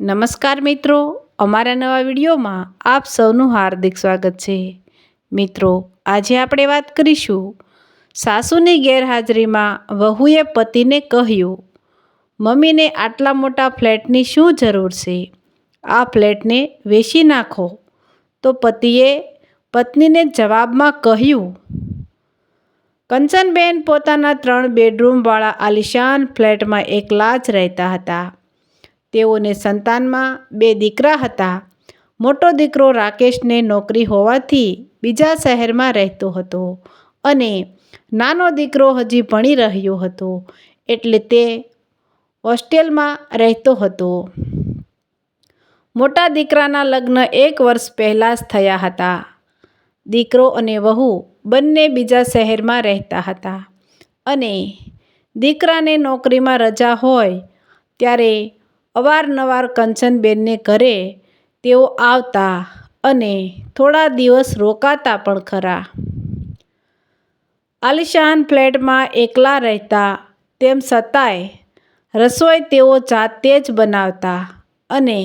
નમસ્કાર મિત્રો, અમારા નવા વિડીયોમાં આપ સૌનું હાર્દિક સ્વાગત છે. મિત્રો, આજે આપણે વાત કરીશું સાસુની ગેરહાજરીમાં વહુએ પતિને કહ્યું, મમ્મીને આટલા મોટા ફ્લેટની શું જરૂર છે? આ ફ્લેટને વેચી નાખો. તો પતિએ પત્નીને જવાબમાં કહ્યું, કંચનબેન પોતાના ત્રણ બેડરૂમવાળા આલિશાન ફ્લેટમાં એકલા જ રહેતા હતા. તેઓને સંતાનમાં બે દીકરા હતા. મોટો દીકરો રાકેશને નોકરી હોવાથી બીજા શહેરમાં રહેતો હતો અને નાનો દીકરો હજી ભણી રહ્યો હતો એટલે તે હોસ્ટેલમાં રહેતો હતો. મોટા દીકરાના લગ્ન એક વર્ષ પહેલાં જ થયા હતા. દીકરો અને વહુ બંને બીજા શહેરમાં રહેતા હતા અને દીકરાને નોકરીમાં રજા હોય ત્યારે અવારનવાર કંચનબેનને ઘરે તેઓ આવતા અને થોડા દિવસ રોકાતા પણ ખરા. આલિશાન ફ્લેટમાં એકલા રહેતા તેમ છતાંય રસોઈ તેઓ જાતે જ બનાવતા અને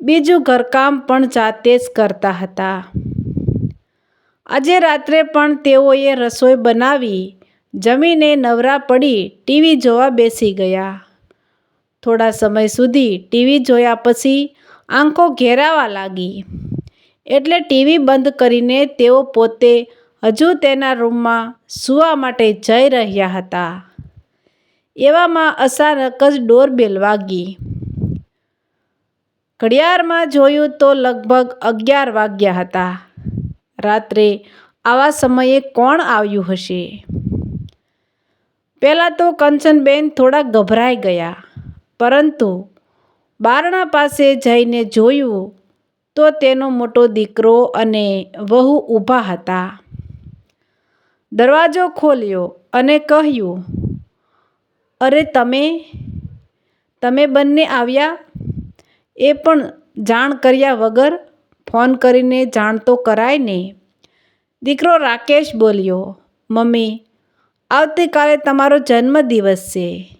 બીજું ઘરકામ પણ જાતે જ કરતા હતા. આજે રાત્રે પણ તેઓએ રસોઈ બનાવી જમીને નવરા પડી ટીવી જોવા બેસી ગયા. થોડા સમય સુધી ટીવી જોયા પછી આંખો ઘેરાવા લાગી. એટલે ટીવી બંધ કરીને તેઓ પોતે હજુ તેના રૂમમાં સૂવા માટે જઈ રહ્યા હતા. એવામાં અચાનક જ ડોરબેલ વાગી. ઘડિયાળમાં જોયું તો લગભગ અગિયાર વાગ્યા હતા. રાત્રે આવા સમયે કોણ આવ્યું હશે? પહેલાં તો કંચનબેન થોડા ગભરાઈ ગયા. પરંતુ બારણા પાસે જઈને જોયું તો તેનો મોટો દીકરો અને વહુ ઊભા હતા. દરવાજો ખોલ્યો અને કહ્યું, અરે તમે તમે બંને આવ્યા? એ પણ જાણ કર્યા વગર ફોન કરીને જાણ તો કરાય ને. દીકરો રાકેશ બોલ્યો, મમ્મી, આવતીકાલે તમારો જન્મદિવસ છે.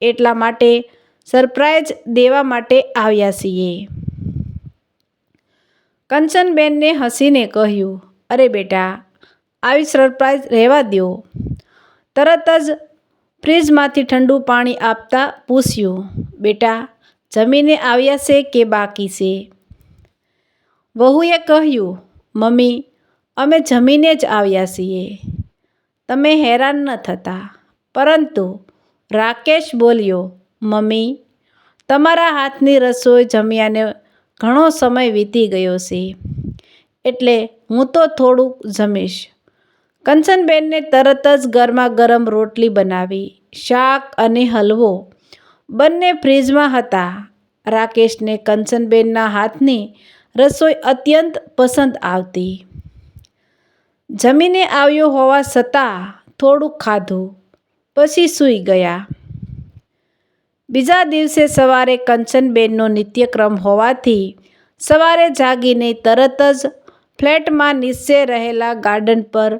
એટલા માટે સરપ્રાઈઝ દેવા માટે આવ્યા છીએ. કંચનબેનને હસીને કહ્યું, અરે બેટા, આવી સરપ્રાઈઝ રહેવા દો તરત જ ફ્રીજમાંથી ઠંડુ પાણી આપતા પૂછ્યું, બેટા, જમીને આવ્યા છે કે બાકી છે? વહુએ કહ્યું, મમ્મી, અમે જમીને જ આવ્યા છીએ. તમે હેરાન ન થતા. પરંતુ રાકેશ બોલ્યો મમ્મી, તમારા હાથની રસોઈ જમ્યાને ઘણો સમય વીતી ગયો છે. એટલે હું તો થોડુંક જમીશ. કંચનબેનને તરત જ ગરમા ગરમ રોટલી બનાવી, શાક અને હલવો. બંને ફ્રીજમાં હતા. રાકેશને કંચનબેનના હાથની રસોઈ અત્યંત પસંદ આવતી. જમીને આવ્યો હોવા છતાં થોડુંક ખાધું, પછી સૂઈ ગયા. બીજા દિવસે સવારે કંચનબેનનો નિત્યક્રમ હોવાથી સવારે જાગીને તરત જ ફ્લેટમાં નીચે રહેલા ગાર્ડન પર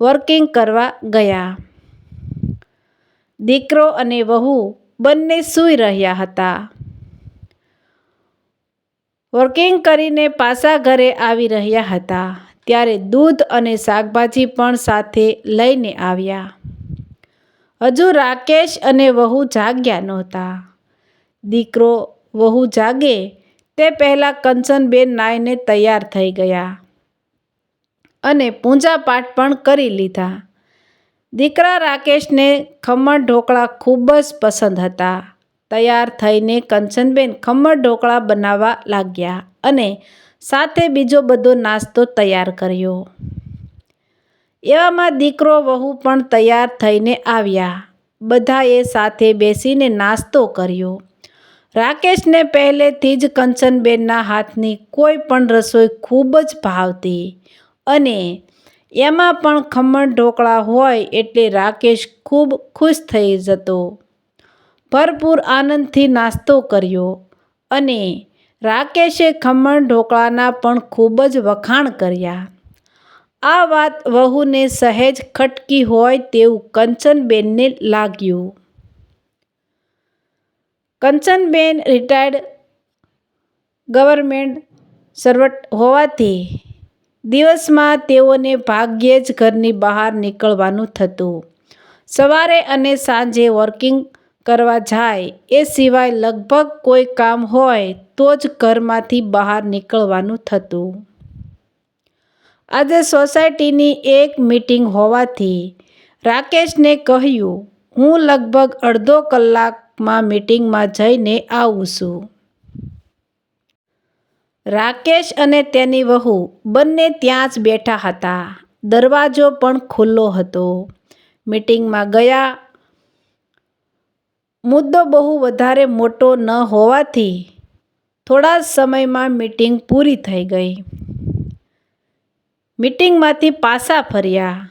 વર્કિંગ કરવા ગયા. દીકરો અને વહુ બંને સૂઈ રહ્યા હતા. વર્કિંગ કરીને પાછા ઘરે આવી રહ્યા હતા, ત્યારે દૂધ અને શાકભાજી પણ સાથે લઈને આવ્યા. હજુ રાકેશ અને વહુ જાગ્યા નહોતા. દીકરો વહુ જાગે તે પહેલાં કંચનબેન નાઈને તૈયાર થઈ ગયા અને પૂજાપાઠ પણ કરી લીધા. દીકરા રાકેશને ખમણ ઢોકળા ખૂબ જ પસંદ હતા. તૈયાર થઈને કંચનબેન ખમણ ઢોકળા બનાવવા લાગ્યા અને સાથે બીજો બધો નાસ્તો તૈયાર કર્યો. એવામાં દીકરો વહુ પણ તૈયાર થઈને આવ્યા. બધાએ સાથે બેસીને નાસ્તો કર્યો. રાકેશને પહેલેથી જ કંચનબેનના હાથની કોઈ પણ રસોઈ ખૂબ જ ભાવતી અને એમાં પણ ખમણ ઢોકળા હોય એટલે રાકેશ ખૂબ ખુશ થઈ જતો. ભરપૂર આનંદથી નાસ્તો કર્યો અને રાકેશે ખમણ ઢોકળાના પણ ખૂબ જ વખાણ કર્યા. આ વાત વહુને સહેજ ખટકી હોય તેવું કંચનબેનને લાગ્યું. કંચનબેન રિટાયર્ડ ગવર્મેન્ટ સર્વટ હોવાથી દિવસમાં તેઓને ભાગ્યે જ ઘરની બહાર નીકળવાનું થતું. સવારે અને સાંજે વર્કિંગ કરવા જાય એ સિવાય લગભગ કોઈ કામ હોય તો જ ઘરમાંથી બહાર નીકળવાનું થતું. આજે સોસાયટીની એક મીટિંગ હોવાથી રાકેશને કહ્યું, હું લગભગ અડધો કલાકમાં મીટિંગમાં જઈને આવું છું. રાકેશ અને તેની વહુ બંને ત્યાં જ બેઠા હતા. દરવાજો પણ ખુલ્લો હતો. મીટિંગમાં ગયા. મુદ્દો બહુ વધારે મોટો ન હોવાથી થોડા સમયમાં મીટિંગ પૂરી થઈ ગઈ. મીટિંગમાંથી પાછા ફર્યા.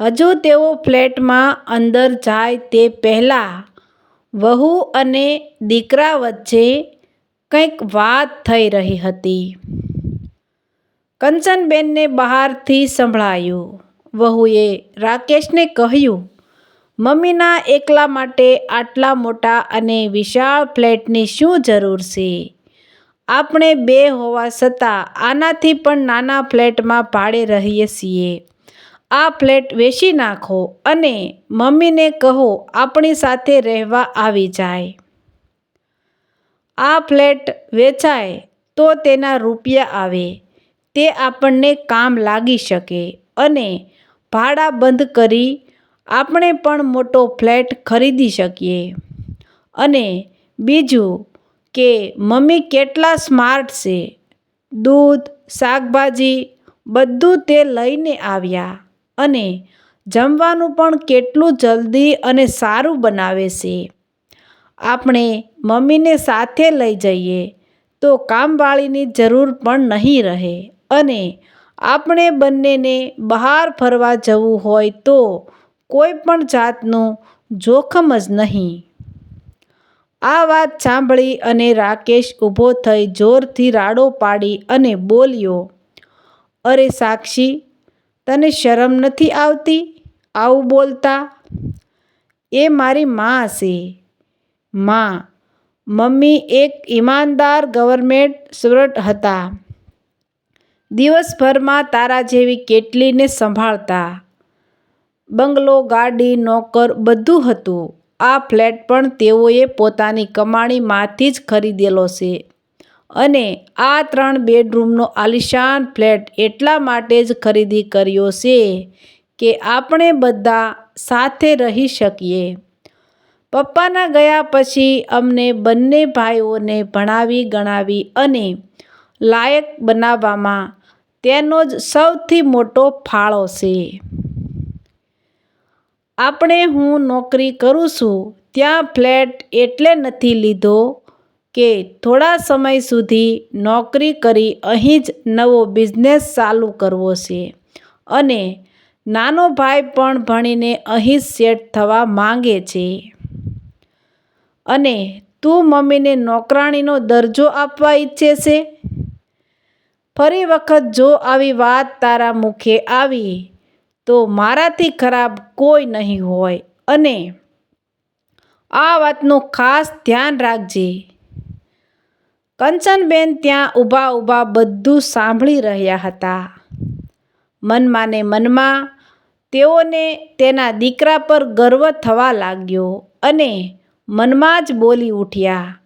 હજુ તેઓ ફ્લેટમાં અંદર જાય તે પહેલાં વહુ અને દીકરા વચ્ચે કંઈક વાત થઈ રહી હતી. કંચનબેનને બહારથી સંભળાયું. વહુએ રાકેશને કહ્યું, મમ્મીના એકલા માટે આટલા મોટા અને વિશાળ ફ્લેટની શું જરૂર છે? આપણે બે હોવા છતાં આનાથી પણ નાના ફ્લેટમાં ભાડે રહીએ છીએ. આ ફ્લેટ વેચી નાખો અને મમ્મીને કહો આપણી સાથે રહેવા આવી જાય. આ ફ્લેટ વેચાય તો તેના રૂપિયા આવે. તે આપણને કામ લાગી શકે અને ભાડા બંધ કરી આપણે પણ મોટો ફ્લેટ ખરીદી શકીએ. અને બીજું કે મમ્મી કેટલા સ્માર્ટ છે? દૂધ, શાકભાજી, બધું તે લઈને આવ્યા અને જમવાનું પણ કેટલું જલ્દી અને સારું બનાવે છે. આપણે મમ્મીને સાથે લઈ જઈએ તો કામવાળીની જરૂર પણ નહીં રહે અને આપણે બંનેને બહાર ફરવા જવું હોય તો કોઈ પણ જાતનું જોખમ જ નહીં. આ વાત સાંભળી અને રાકેશ ઊભો થઈ જોરથી રાડો પાડી અને બોલ્યો, અરે સાક્ષી, તને શરમ નથી આવતી? આવું બોલતા? એ મારી મા છે મા? મમ્મી એક ઈમાનદાર ગવર્મેન્ટ સુરટ હતા. દિવસભરમાં તારા જેવી કેટલીને સંભાળતા. બંગલો, ગાડી, નોકર બધું હતું. આ ફ્લેટ પણ તેઓએ પોતાની કમાણીમાંથી જ ખરીદેલો છે. અને આ ત્રણ બેડરૂમનો આલિશાન ફ્લેટ એટલા માટે જ ખરીદી કર્યો છે કે આપણે બધા સાથે રહી શકીએ. પપ્પાના ગયા પછી અમને બંને ભાઈઓને ભણાવી, ગણાવી અને લાયક બનાવવામાં તેનો જ સૌથી મોટો ફાળો છે. આપણે હું નોકરી કરું છું, ત્યાં ફ્લેટ એટલે નથી લીધો કે થોડા સમય સુધી નોકરી કરી અહીં જ નવો બિઝનેસ ચાલુ કરવો છે. અને નાનો ભાઈ પણ ભણીને અહીં જ સેટ થવા માંગે છે. અને તું મમ્મીને નોકરાણીનો દરજ્જો આપવા ઈચ્છે છે? ફરી વખત જો આવી વાત તારા મુખે આવી તો મારાથી ખરાબ કોઈ નહીં હોય. અને આ વાતનું ખાસ ધ્યાન રાખજે. કંચનબેન ત્યાં ઊભા ઊભા બધું સાંભળી રહ્યા હતા. મનમાં ને મનમાં તેઓને તેના દીકરા પર ગર્વ થવા લાગ્યો અને મનમાં જ બોલી ઉઠ્યા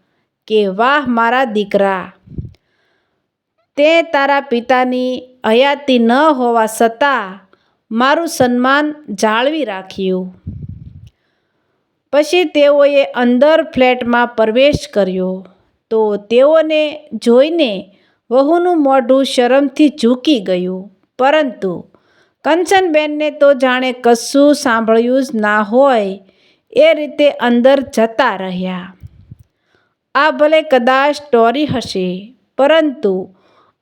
કે, વાહ, મારા દીકરા! તે તારા પિતાની હયાતી ન હોવા છતાં મારું સન્માન જાળવી રાખ્યું. પછી તેઓએ અંદર ફ્લેટમાં પ્રવેશ કર્યો. તો તેઓને જોઈને વહુનું મોઢું શરમથી ઝૂકી ગયું. પરંતુ કંચનબેનને તો જાણે કશું સાંભળ્યું જ ના હોય એ રીતે અંદર જતા રહ્યા. આ ભલે કદાચ સ્ટોરી હશે, પરંતુ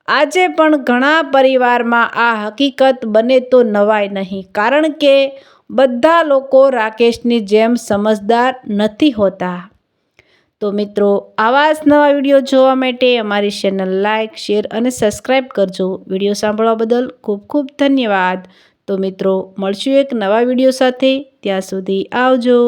આજે પણ ઘણા પરિવારમાં આ હકીકત બને તો નવાય નહીં, કારણ કે બધા લોકો રાકેશની જેમ સમજદાર નથી હોતા. તો મિત્રો, આવા જ નવા વીડિયો જોવા માટે અમારી ચેનલ લાઇક શેર અને સબસ્ક્રાઈબ કરજો. વીડિયો સાંભળવા બદલ ખૂબ ખૂબ ધન્યવાદ. તો મિત્રો, મળશું એક નવા વીડિયો સાથે. ત્યાં સુધી આવજો.